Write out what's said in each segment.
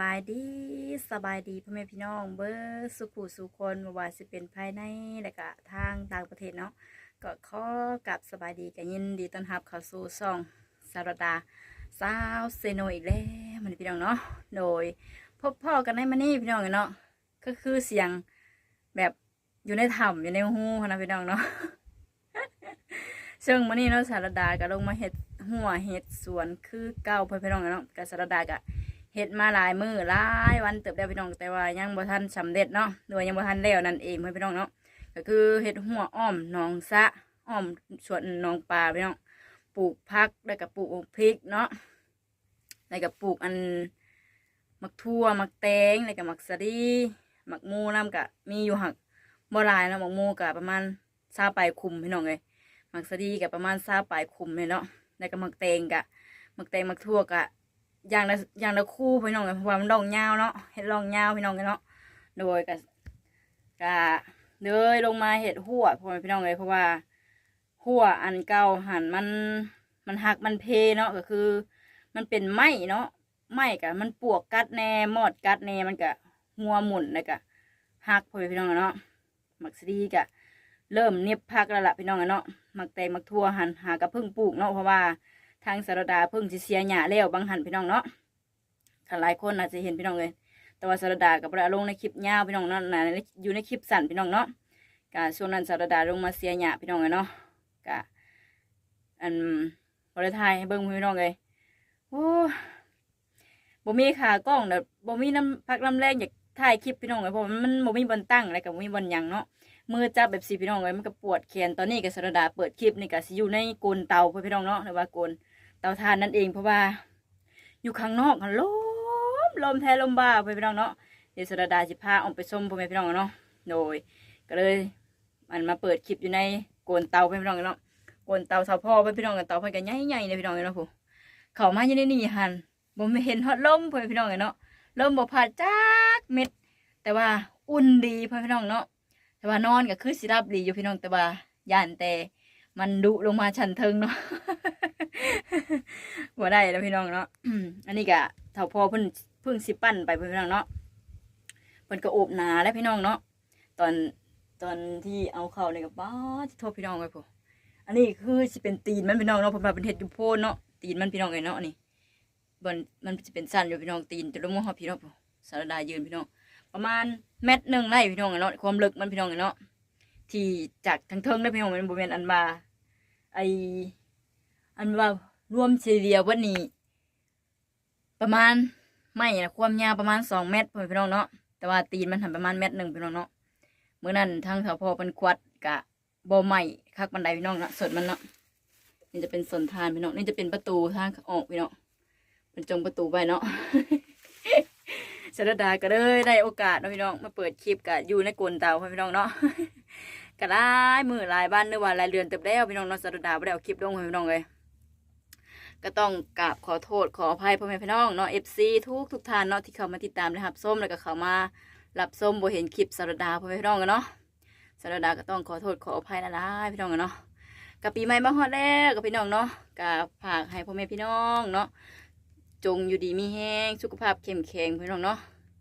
บายดีสบายดีพ่อแม่พี่น้องเบอร์สุขุสุคนบ่ว่าสิเป็นภายในและก็ทางต่างประเทศเนาะก็ขอกับสบายดีกันยินดีต้อนรับเข้าสู่ช่องสารดาสาวเซโนอีกแล้วมันพี่น้องเนาะโดยพบพ่อกันในมานี่พี่น้องเนาะก็คือเสียงแบบอยู่ในถ้ำอยู่ในหูนะพี่น้องเนาะซึ่งมื้อนี้เนาะสารดาก็ลงมาเฮ็ดหัวเฮ็ดสวนคือเก่าพ่อพี่น้องเนาะกับสารดาก็ เฮ็ดมาหลายมือหลายวันเติบได้พี่น้องแต่ว่ายังบ่ทันสำเร็จเนาะหรือว่ายังบ่ทันแล้วนั่นเองเพื่อนพี่น้องเนาะก็คือเฮ็ดหัวอ้อมหนองสะอ้อมสวนหนองปลาพี่น้องปลูกผักแล้วก็ปลูกพริกเนาะแล้วก็ปลูกอันมักทั่วมักแตงแล้วก็มักสะดีมักมูน้ำก็มีอยู่หักบ่หลายเนาะมักมูก็ประมาณซาปลายคุมพี่น้องเลยมักสะดีก็ประมาณซาปลายคุมเลยเนาะแล้วก็มักแตงก็มักแตงมักทั่วก็ อย่างละอย่างละคู่พี่น้องกันเพราะว่ามันดองยาวเนาะเห็ดลองยาวพี่น้องกันเนาะโดยกับกะเลยลงมาเห็ดหัวพ่อพี่น้องเลยเพราะว่าหัวอันเก่าหันมันมันหักมันเพเนาะก็คือ มันเป็นไหมเนาะไหมกะมันปวกกัดแน่มอดกัดแน่มันกะหัวหมุนเลยกะหักพ่อพี่น้องกันเนาะมักสดีกะเริ่มเนียบพักแล้วล่ะพี่น้องกันเนาะมักแตงมักทั่วหันหากระเพิ่งปลูกเนาะเพราะว่าางสารดาเพิ่งสิเสียหญ้าแล้วบางหันพี่น้องเนาะถ้าหลายคนอาจจะเห็นพี่น้องเลย แต่ว่าสารดากับเราลงในคลิปยาวพี่น้องเนาะอยู่ในคลิปสั้นพี่น้องเนาะกะช่วงนั้นสารดาลงมาเสียหญ้าพี่น้องเลยเนาะกะอันบริไทยให้เบิ่งพี่น้องเลยโอ้บ่มีขากล้องเด้อบ่มีน้ำพักน้ำแรงอยากถ่ายคลิปพี่น้องเลยเพราะมันบ่มีบนตั้งอะไรกับบ่มีบนยังเนาะมือจับแบบสีพี่น้องเลยมันก็ปวดแขนตอนนี้กับสารดาเปิดคลิปนี่ก็สิอยู่ในโกนเตาเพื่อพี่น้องเนาะหรือว่าโกน เตาถ่านนั่นเองเพราะว่า อยู่ข้างนอกกันลมลมแท้ลมบ้าไปพี่น้องเนาะเดี๋ยวสระดาสิพาออกไปส้มพ่อแม่พี่น้องเนาะโดย ก็เลยมันมาเปิดคลิปอยู่ในโกนเตาไปพี่น้องเนาะโกนเตาสาวพ่อไปพี่น้องกันเตาเพิ่นกันใหญ่ๆเลยพี่น้องเนาะผู้เขามาอยู่ในนี่หันบ่ไม่เห็นฮอดลมพ่อแม่พี่น้องเนาะลมบ่พัดจักเม็ด แต่ว่าอุ่นดีพ่อแม่พี่น้องเนาะแต่ว่านอนก็คือสิรับดีอยู่พี่น้องแต่ว่าย่านแต่มันดุลงมาชันเทิงเนาะ บ่ได้แล้วพี่น้องเนาะ อันนี้ก็เท่าพอเพิ่นเพิ่งสิปั้นไปพี่น้องเนาะเพิ่นก็โอบหนาแล้วพี่น้องเนาะ ตอนตอนที่เอาเข้าเนี่ยก็บ้าที่โทษพี่น้องไว้พออันนี้คือสิเป็นตีนมันพี่น้องเนาะเพิ่นว่าเป็นเห็ดอยู่โพนเนาะ ตีนมันพี่น้องไอ้เนาะนี่มันมันจะเป็นสั้นอยู่พี่น้องตีนจะลงมาหอพี่น้องพอสารดายืนพี่น้อง ประมาณเม็ดหนึ่งได้พี่น้องไอ้เนาะ ความลึกมันพี่น้องไอ้เนาะ ที่จากทั้งเทิงได้พี่น้องมันบ่แม่นอันมาไอ อันว่ารวมเฉลี่ยวันนี้ ประมาณไม่นะความยาวประมาณสองเมตรพี่น้องเนาะแต่ว่าตีนมันหันประมาณเมตรหนึ่งพี่น้องเนาะเมื่อนั้นทางสพเป็นควัดกะบ่ใหม่คักบันไดพี่น้องเนาะส่วนมันเนาะนี่จะเป็นส่วนทานพี่น้องนี่จะเป็นประตูทางออกพี่น้องเป็นจงประตูไปเนาะสรดาก็เลยได้โอกาสเนาะพี่น้องมาเปิดคลิปกะอยู่ในกลนเตาพี่น้องเนาะก็ได้มือหลายบ้านหรือว่าหลายเรือนเติบแล้พี่น้องเนอสรุดาบ่ได้เอาคลิปลงพี่น้องเลย ก็ต้องกราบขอโทษขออภัยพ่อแม่พี่น้องเนาะเอฟซีทุกทุกท่านเนาะที่เข้ามาติดตามนะครับส้มแล้วก็เข้ามารับส้มบ่เห็นคลิปสารดาพ่อแม่พี่น้องกันเนาะสารดาก็ต้องขอโทษขออภัยนะนะพี่น้องกันเนาะกับปีใหม่มาฮอดแล้วกับพี่น้องเนาะกับฝากให้พ่อแม่พี่น้องเนาะจงอยู่ดีมีแห้งสุขภาพเข้มแข็งพี่น้องเนาะ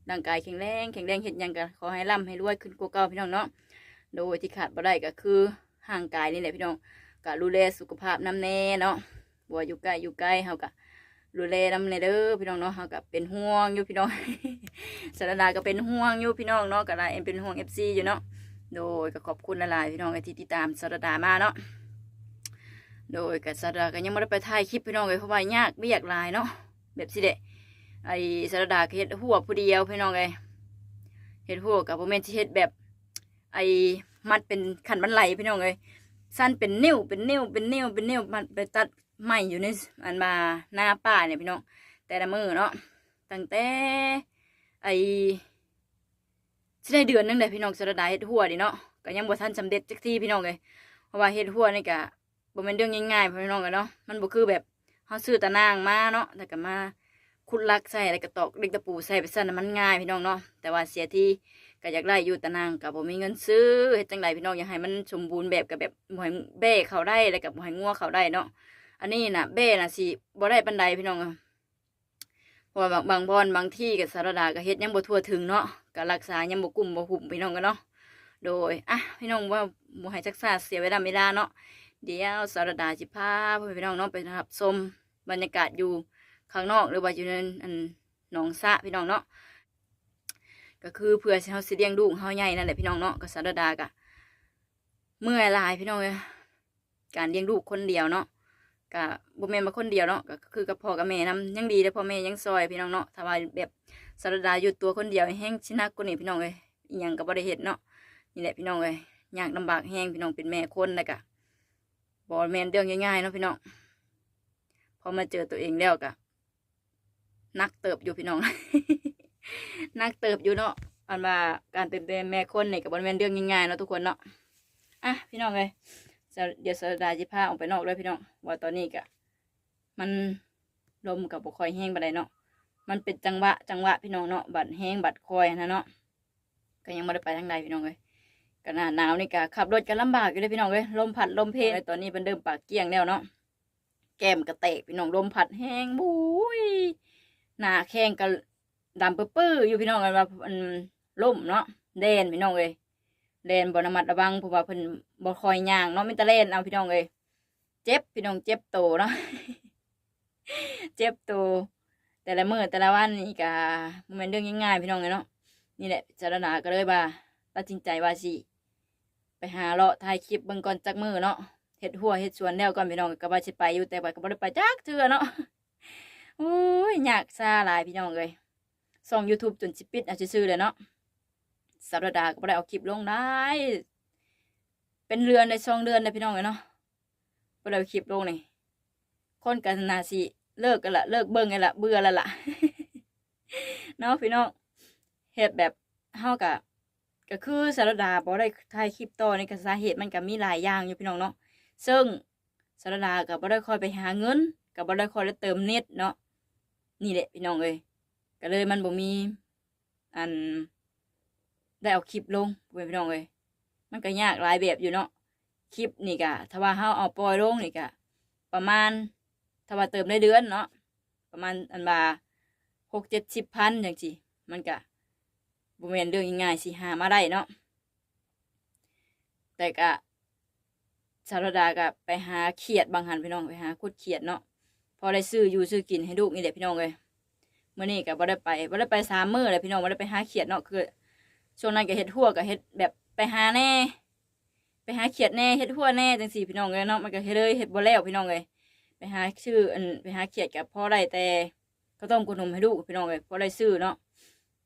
ร่างกายแข็งแรงแข็งแรงเห็ดหยังก็ขอให้ร่ำให้รวยขึ้นกว่าเก่าพี่น้องเนาะโดยที่ขาดบ่ได้ก็คือห่างกายนี่แหละพี่น้องก็ดูแลสุขภาพน้ำแน่เนาะ บัวอยู่ใกล้อยู่ใกล้เฮาก็ดูแลน้ำแน่เด้อพี่น้องเนาะเฮาก็เป็นห่วงอยู่พี่น้องสารดาก็เป็นห่วงอยู่พี่น้องเนาะก็ได้เอ็นเป็นห่วง FC อยู่เนาะโดยก็ขอบคุณหลายๆพี่น้องที่ติดตามสารดามาเนาะโดยกับสารดาก็ยังไม่ได้ไปถ่ายคลิปพี่น้องเลยเพราะว่ายากไม่อยากลายเนาะแบบสิเดะไอสารดาก็เฮ็ดหัวผู้เดียวพี่น้องเลยเฮ็ดหัวกับโมเมนที่เฮ็ดแบบไอมัดเป็นขันบันไหลพี่น้องเลยสั้นเป็นนิ้วเป็นนิ้วเป็นนิ้วเป็นนิ้วมันไปตัด ไม้อยู่ในอันมาหน้าป่าเนี่ยพี่น้องแต่ละมือเนาะตั้งแต่ไอ้สิได้เดือนนึงเลยพี่น้องสระดาเฮ็ดหัวดิเนาะก็ยังบ่ทันสำเร็จจักทีพี่น้องเลยเพราะว่าเฮ็ดหัวนี่ก็บ่แม่นเรื่องง่ายๆพี่น้องเลยเนาะมันบ่คือแบบเฮาซื้อตะนางมาเนาะแล้วก็มาขุดลักใส่แล้วก็ตอกเล็กตะปูใส่ไปซั่นมันง่ายพี่น้องเนาะแต่ว่าเสียที่ก็อยากได้อยู่ต่นางกับผมมีเงินซื้อเฮ็ดจังไรพี่น้องอยากให้มันสมบูรณ์แบบกับแบบบ่ให้แบ่เขาได้แล้วกับบ่ให้งัวเขาได้เนาะ อันนี้นะแบ่น่ะสิบ่ได้ปานใดพี่น้องอะเพราะว่าบางบางบอนบางที่กับสารดาก็เฮ็ดยังบ่ทั่วถึงเนาะก็รักษายังบ่กลุ่มบ่หุ่มพี่น้องกันเนาะโดยอะพี่น้องว่าบ่ให้จักษาเสียเวลาเวลาเนาะเดี๋ยวสารดาสิพาพี่น้องเนาะไปรับชมบรรยากาศอยู่ข้างนอกหรือว่าอยู่ในอันหนองสะพี่น้องเนาะก็คือเพื่อเฮาสิเลี้ยงลูกเฮาใหญ่นั่นแหละพี่น้องเนาะก็สารดาก็เมื่อยหลายพี่น้องเอ้ยการเลี้ยงลูกคนเดียวเนาะ ก็บ่แม่นมาคนเดียวเนาะก็คือกับพ่อกับแม่นํยังดีแต่พ่อแม่ยังซอยพี่น้องเนาะถ้าว่าแบบสารดาอยู่ตัวคนเดียวแห้งชินักกว่านี้พี่น้องเอ้ยอีหยังก็บ่ได้เฮ็ดเนาะนี่แหละพี่น้องเอ้ยยากลำบากแห้งพี่น้องเป็นแม่คนแล้วก็บ่แม่นเรื่องง่ายๆเนาะพี่น้องพอมาเจอตัวเองแล้วก็นักเติบอยู่พี่น้องนักเติบอยู่เนาะอันว่าการเป็นแม่คนนี่ก็บ่แม่นเรื่องง่ายๆเนาะทุกคนเนาะอะพี่น้องเอ้ย เดี๋ยวสดาจิพาออกไปนอกเลยพี่น้องว่าตอนนี้กะมันลมกับบคอยแห้งบัดใดเนาะมันเป็นจังหวะจังหวะพี่น้องเนาะบัดแห้งบัดคอยนะเนาะก็ยังไม่ได้ไปทางใดพี่น้องเลยก็หนาหนาวนี่กะขับรถกันลำบากอยู่เลยพี่น้องเลยลมพัดลมเพลตอนนี้เป็นเดิมปากเกี้ยงแล้วเนาะแก้มกระเตกพี่น้องลมพัดแห้งบุ้ยหนาแข้งก็ดำปื้ออยู่พี่น้องกันว่ามันล่มเนาะแดนพี่น้องเลย เล่นบระมัดระวังเพราะว่าเพิ่นบ่คอยย่างเนาะมิตรเล่นเอาพี่น้องเอ้ยเจ็บพี่น้องเจ็บโตเนาะเจ็บโตแต่ละมื้อแต่ละวันนี่ก็บ่แม่นเรื่องง่ายๆพี่น้องเอ้ยเนาะนี่แหละจารณาก็เลยว่าตัดสินใจว่าสิไปหาเลาะถ่ายคลิปเบิ่งก่อนจักมื้อเนาะเฮ็ดหัวเฮ็ดสวนแล้วก่อนพี่น้องก็ว่าสิไปอยู่แต่ว่าก็บ่ได้ไปจักเทื่อเนาะโอ้ยยากซาหลายพี่น้องเอ้ยส่อง YouTube จนสิปิดเอาซื่อๆเลยเนาะ สารดาก็บ่ได้เอาคลิปลงได้ เป็นเรือนในช่องเดือนเลยพี่น้องเลยเนาะบ่ได้เอาคลิปลงนี่คนกันนาสิเลิกกันละเลิกเบิ่งกันละเบื่อแล้วล่ะเนาะพี่น้องเหตุแบบเฮากะก็คือสารดาบ่ได้ถ่ายคลิปต่อในกสาเหตุมันก็มีหลายอย่างอยู่พี่น้องเนาะซึ่งสารดาก็บ่ได้คอยไปหาเงินก็บ่ได้คอยได้เติมเน็ตเนาะนี่แหละพี่น้องเอ้ยก็เลยมันบ่มีอัน ได้เอาคลิปลงเว้ยพี่น้องเอ้ยมันก็ยากหลายแบบอยู่เนาะคลิปนี่กะถ้าว่าเฮาเอาปล่อยลงนี่กะประมาณถ้าว่าเติมได้เดือนเนาะประมาณอันบาหกเจ็ดสิบพันอย่างจีมันกะบ่แม่นเรื่องง่ายๆสิหามาได้เนาะแต่กะสารดากะไปหาเขียดบางหันพี่น้องไปหาคุดเขียดเนาะพอได้ซื้ออยู่ซื้อกินให้ลูกนี่แหละพี่น้องเอ้ยมื้อนี้ก็บ่ได้ไปบ่ได้ไปสามมื้อเลยพี่น้องบ่ได้ไปหาเขียดเนาะคือ ช่วงนั้นก็เฮ็ดหัวก็เฮ็ดแบบไปหาแน่ ไปหาเขียดแน่เฮ็ดหัวแน่จังสี่พี่น้องเลยเนาะมันก็เฮ็ดเลยเฮ็ดบ่แล้วพี่น้องเลยไปหาชื่ออันไปหาเขียดกับพ่อได้แต่ก็ต้องกุนมให้ลูกพี่น้องเลยพ่อได้ซื้อเนาะ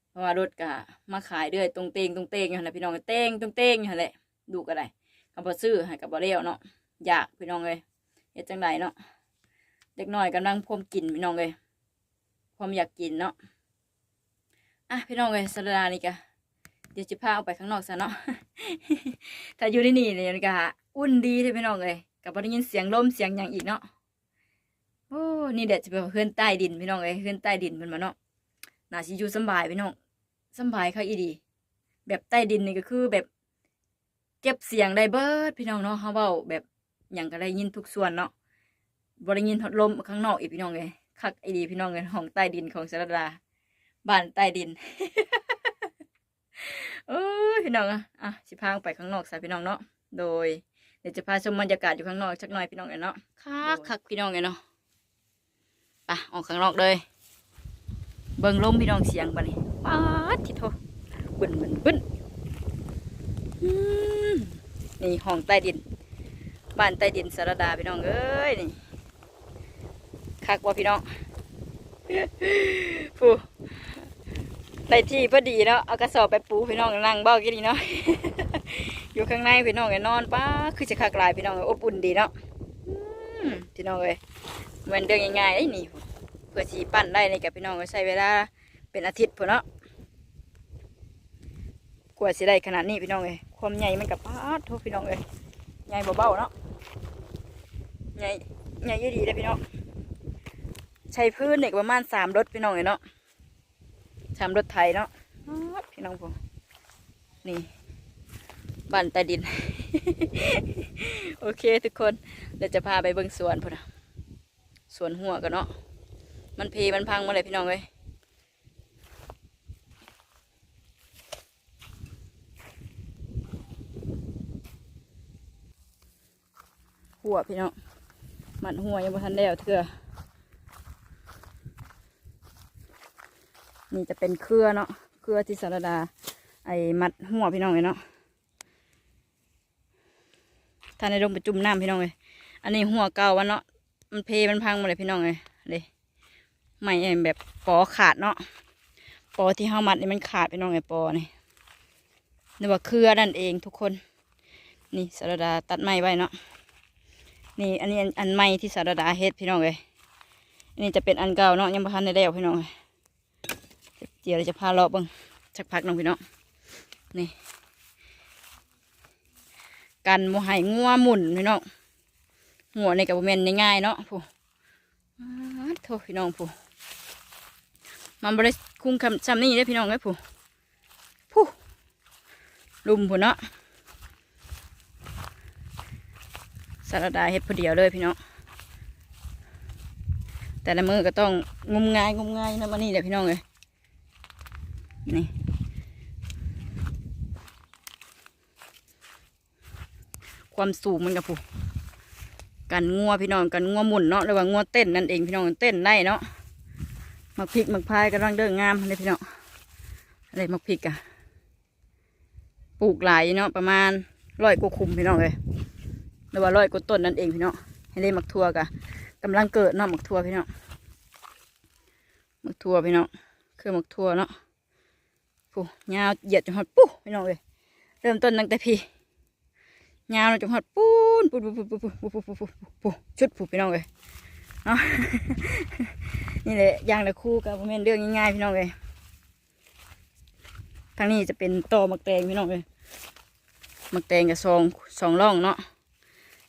เพราะว่ารถก็มาขายเรื่อยตรงเตงตรงเตงอยู่หั่นแหละพี่น้องเตงตรงเตงอยู่หั่นแหละดูก็ได้ก็บ่ซื้อให้ก็บ่แล้วเนาะอยากพี่น้องเลยเฮ็ดจังไดเนาะเด็กน้อยกำลังพรมกินพี่น้องเลยความอยากกินเนาะอะพี่น้องเลยสลัดานี่ก็ เดี๋ยวจะพาออกไปข้างนอกซะเนาะ ถ้าอยู่ที่นี่เนี่ยก็อุ่นดีเลยพี่น้องเลยกับได้ยินเสียงลมเสียงอย่างอีกเนาะ โอ้ นี่เด็ดจะเป็นเพื่อนใต้ดินพี่น้องเลยเพื่อนใต้ดินเพิ่นมาเนาะน่าสิอยู่สบายพี่น้องสบายค่ะอีดี แบบใต้ดินนี่ก็คือแบบ เก็บเสียงได้เบิดพี่น้องเนาะเฮาเว้าแบบหยังก็ได้ยินทุกส่วนเนาะบ่ได้ยินลมข้างนอกอีกพี่น้องเลยคักอีดีพี่น้องเลยห้องใต้ดินของสรดาบ้านใต้ดิน เอ้ยพี่น้องอะอะสิพาไปข้างนอกสายพี่น้องเนาะโดยเดี๋ยวจะพาชมบรรยากาศอยู่ข้างนอกสักหน่อยพี่น้องเนาะคักคักพี่น้องเนาะไปออกข้างนอกเลยเบิ่งลมพี่น้องเสียงบัดนี้ป๊าดทิโทบึ้นบึ้นบึ้นอืมนี่ห้องใต้ดิน บ้านใต้ดินสารดาพี่น้องเอ้ยนี่คักว่าพี่น้องฟู ได้ที่พอดีเนาะเอากระสอบไปปูพี่น้องนั่งเบ้ากี่ดีเนาะ อยู่ข้างในพี่น้องนอนป้าคือจะคักลายพี่น้องเอ้ยอบอุ่นดีเนาะพี่น้องเอ้ยเหมือนเดินง่ายๆไอ้นี่เพื่อสีปั้นได้ในกับพี่น้องเอ้ยใช้เวลาเป็นอาทิตย์พุ่นเนาะกว่าสิได้ขนาดนี้พี่น้องเอ้ยความใหญ่มันกับป้าดโทษพี่น้องเอ้ยใหญ่เบาๆเนาะใหญ่ใหญ่ยี่ดีเลยพี่น้องใช้พื้นเด็กประมาณสามรถพี่น้องเอ้ยเนาะ ทำรถไทยเนาะพี่น้องผมนี่บ้านตาดิน โอเคทุกคนเราจะพาไปเบิ้งสวนพุ่นนะสวนหัวกันเนาะมันเพมันพังมาเลยพี่น้องเลยหัวพี่น้องมันหัวยังบ่ทันแล้วเถอะ นี่จะเป็นเครือเนาะเครือที่สารดา ไอ้มัดหัวพี่น้องเลยเนาะท่านในลงไปจุ่มน้ำพี่น้องเลยอันนี้หัวเก่าวันเนาะมันเพมันพังหมดเลยพี่น้องเลยเลยไม่ไอ้แบบปอขาดเนาะปอที่เฮามัดนี่มันขาดพี่น้องไอ้ปอนี่นี่ว่าเครือนั่นเองทุกคน นี่สารดาตัดไม้ไว้เนาะนี่อันนี้อันอันใหม่ที่สารดาเฮ็ดพี่น้องเลยอันนี้จะเป็นอันเก่าเนาะยังบ่ทันได้แล้วพี่น้องเลย เดี๋ยวเราจะพาเลาะบิ่งสักพักน้องพี่น้องนี่กันโมให้งัวหมุนพี่น้องหัวในกับโมเมนง่ายๆเนาะผู้อ้าวโทษพี่น้องผู้มันบริคุ้งคำซ้ำนี่ได้พี่น้องเอ้ผู้ผู้ลุมผู้เนาะสารดาเฮ็ดผู้เดียวเลยพี่น้องแต่ละมือก็ต้องงมงายงมงายนะมันนี่แหละพี่น้องเลย นี่ความสูงมันกับผู้กันงัวพี่น้องกันงัวหมุนเนาะหรือว่างัวเต้นนั่นเองพี่น้องเต้นได้เนาะมักพริกมักพายกำลังเดินงามเลยพี่น้องอะไรมักพริกอะปลูกหลายเนาะประมาณร้อยกว่าคุมพี่น้องเลยหรือว่าร้อยกว่าต้นนั่นเองพี่น้องให้ได้มักทั่วกะกำลังเกิดเนาะมักทั่วพี่น้องมักทั่วพี่น้องคือมักทั่วเนาะ ผู้ยาวเหยียดจนหอดปุ๊พี่น้องเลยเริ่มต้นตั้งแต่พี่ยาวจนหอดปูนปูนปูนปูนปูนปูนปูนปูนปูนปูนชุดผู้พี่น้องเลยเนาะนี่แหละย่างละคู่กับเป็นเรื่องง่ายๆพี่น้องเลยทางนี้จะเป็นตอมักแตงพี่น้องเลยมักแตงกับซองสองร่องเนาะ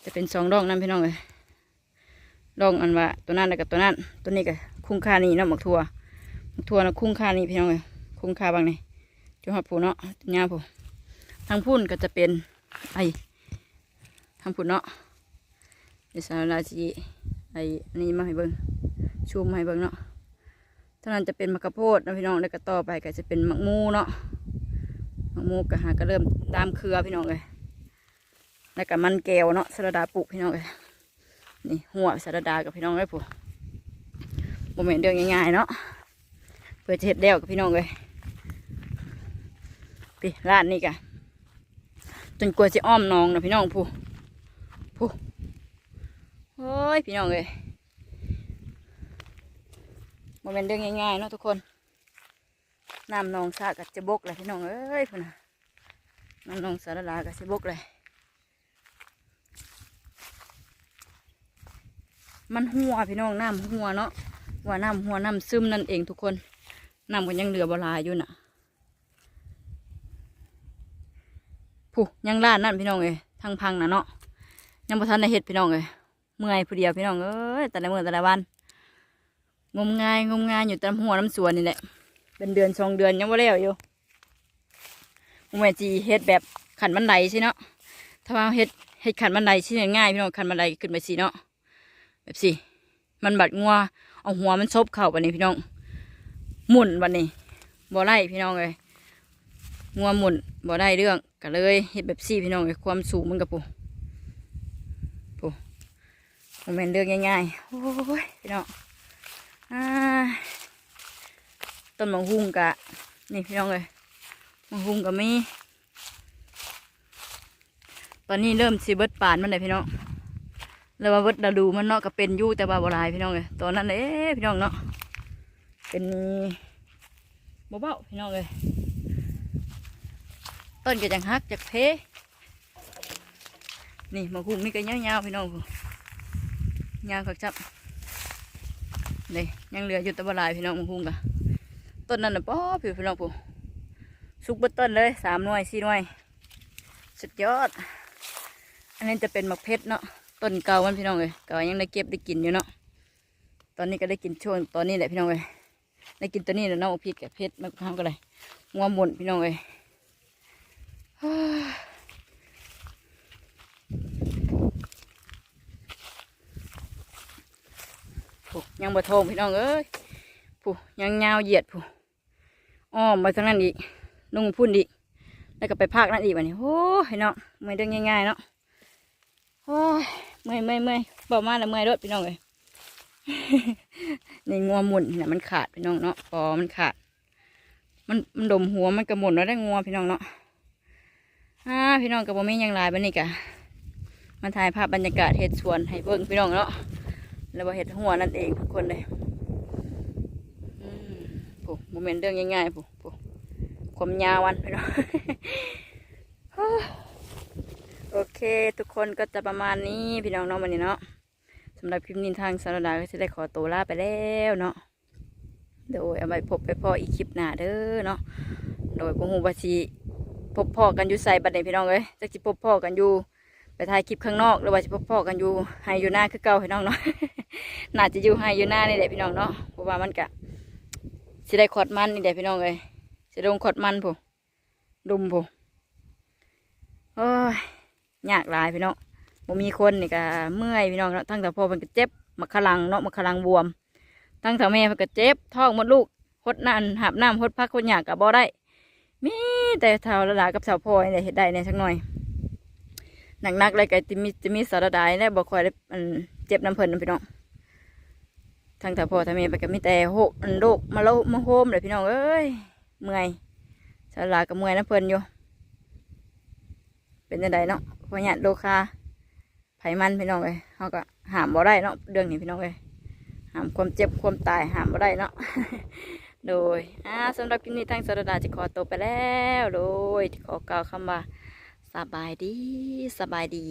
จะเป็นสองดอกนั่นพี่น้องเลยดอกอันว่าตัวนั้นกับตัวนั้นตัวนี้ก็คุ้งค่านี่เนาะหมักทัวหมักทัวนะคุ้งค่านี่พี่น้องเลยคุ้งค่าบางนี่ จุหัดผูเนาะยาวผูทางพุ่นก็จะเป็นไอ้ทางพุ่นเนาะเดี๋ยวสารลาจีไอ้อันนี้มาให้เบิ้งชูมมาให้เบิ้งเนาะท่านั้นจะเป็นมะกะโพดนะพี่น้องแล้วก็ต่อไปก็จะเป็นมะมูเนาะมะมูก็หาก็เริ่มตามเครือพี่น้องเลยแล้วก็มันแก้วเนาะสลัดาปลูกพี่น้องเลยนี่หัวสลัดากับพี่น้องเลยผู้โมเมนต์เรื่องง่ายๆเนาะเพื่อจะเห็ดเดี่ยวกับพี่น้องเลย พี่ร้านนี้กะจนกลัวจะอ้อมน้องนะพี่น้องผู้ผู้โอ้ยพี่น้องเลยโมเมนต์เรื่องง่ายๆเนาะทุกคนน้ำนองสากับจะบกเลยพี่น้องเอ้ยพุ่นนะน้ำนองสารลากับจะบกเลย มันหัวพี่น้องน้ำหัวเนาะว่าน้ำหัวน้ำซึมนั่นเองทุกคนน้ำก็ยังเหลือบลายอยู่น่ะ ผู้ยังล้านนั่นพี่น้องเอ้ยทางพังนะเนาะยังบ่ทันได้เฮ็ดพี่น้องเอ้ยเมื่อยผู้เดียวพี่น้องเอ้ยแต่ละมื้อแต่ละวัน งมงายงมงายอยู่ตามหัวน้ำสวนนี่แหละเป็นเดือนสองเดือนยังบ่แล้วอยู่ผมว่าจีเฮ็ดแบบขันบันไดใช่เนาะถ้าว่าเฮ็ดเฮ็ดขันบันไดที่ง่ายพี่น้องขันบันไดขึ้นไปสิเนาะแบบสิมันบัดงัวเอาหัวมันซบเข่าวันนี้พี่น้องหมุนวันนี้บ่ได้พี่น้องเลย งัวหมุนบ่ได้เรื่องก็เลยเฮ็ดแบบสี่พี่น้องเลยความสูงมันกับปูปูมันเป็นเรื่องง่ายๆโอ้ยพี่น้องอ่าต้นมังหุงกะนี่พี่น้องเลยมังหุงกะมีตอนนี้เริ่มสิเบิดปานมันเลยพี่น้องแล้วว่าเวิดดาดูมันเนาะก็เป็นยู่แต่ว่าบลายพี่น้องเลยตอนนั้นเอ๊พี่น้องเนาะเป็นเบาๆพี่น้องเลย ต้นก็จังฮักจากเพนี่มาคุ้งนี่ก็ยาวๆพี่น้องพู้ยาวขักจับนี่ยังเหลืออยู่ต่บลายพี่น้องมาคุ้งกะต้นนั้นน่ะป้อพี่พี่น้องผู้สุกเบิดต้นเลยสามหน่วยสี่หน่วยสุดยอด อันนี้จะเป็นมะเพชรเนาะต้นเก่ามันพี่น้องเลยเก่ายังได้เก็บได้กินอยู่เนาะตอนนี้ก็ได้กินช่วงตอนนี้แหละพี่น้องเลยได้กินตัวนี้แล้วเนาะพริกกับเพชรมะพร้าวก็เลยงัวหมุนพี่น้องเลย ยังบ่ทงพี่น้องเอ้ยผู้ยังยาวเหยียดผู้อ้อมไปทางนั้นอีกนุ่งพุ่นอีกแล้วก็ไปภาคนั้นอีกวันนี้โอ้ยเนาะไม่ได้ง่ายๆเนาะโอ้ยเมื่อยเมื่อยเมื่อยบอกมาแล้วเมื่อยรถพี่น้องเลยในงัวหมุนเนี่ยมันขาดพี่น้องเนาะปอมันขาด มันมันดมหัวมันกระหมุนแล้วได้งัวพี่น้องเนาะ อ่าพี่น้องกับโมมี่ยังลายบันนี้กะมาถ่ายภาพบรรยากาศเห็ดสวนให้เบิ่งพี่น้องเนาะแล้วว่าเห็ดหัวนั่นเองทุกคนเลยอืมปุ๊โมเมนต์เรื่องง่ายๆปุ๊ปุ๊ความยาววันพี่น้องโอเค ทุกคนก็จะประมาณนี้พี่น้องเนาะวันนี้เนาะสำหรับคลิปนี้ทางสารดาก็จะได้ขอตัวลาไปแล้วเนาะโดยเอาไว้พบไปพ่ออีกคลิปหน้าเด้อเนาะโดยพวกหูบาชี พบพ่อกันอยู่ใส่บัดนี้พี่น้องเอ้ยจะจิพบพ่อกันอยู่ไปถ่ายคลิปข้างนอกหรือว่าจะพบพ่อกันอยู่ให้อยู่หน้าคือเก่าพี่น้องเนาะน่าจะอยู่ให้อยู่หน้านี่แหละพี่น้องเนาะเพราะว่ามันกะสิได้ขอดมันนี่แหละพี่น้องเอ้ยสิลงขอดมันผู้ดุมผู้โอ้ยยากหลายพี่น้องบ่มีคนนี่ก็เมื่อยพี่น้องเนาะทั้งแต่พ่อเพิ่นก็เจ็บมักขลังเนาะมักขลังบวมทั้งแต่แม่เพิ่นก็เจ็บท้องมดลูกหดน้ำหาบน้ำหดพักหดหยากก็บ่ได้ มีแต่เท่าระดากับสาวพ่อนี่แหละเฮ็ดได้ในสักหน่อยหนักๆเลยก็จะมีจะมีสารดายและบ่ค่อยได้อันเจ็บน้ำเพลินพี่น้องทั้งแต่พ่อทั้งแม่ไปก็มีแต่โหอันโรคมาโลมาโฮมเลยพี่น้องเอ้ยเมื่อยสารดาก็เมื่อยน้ำเพลินอยู่ เป็นยังไงเนาะพอเนี่ยโลคาไผมันพี่น้องเลยเขาก็หามบ่ได้เนาะเรื่องนี้พี่น้องเลยหามความเจ็บความตายหามบ่ได้เนาะ โดยอ่าสำหรับคลิปนี้ทางสารดาจะขอตัวไปแล้ว โดยขอกล่าวคำว่าสบายดีสบายดี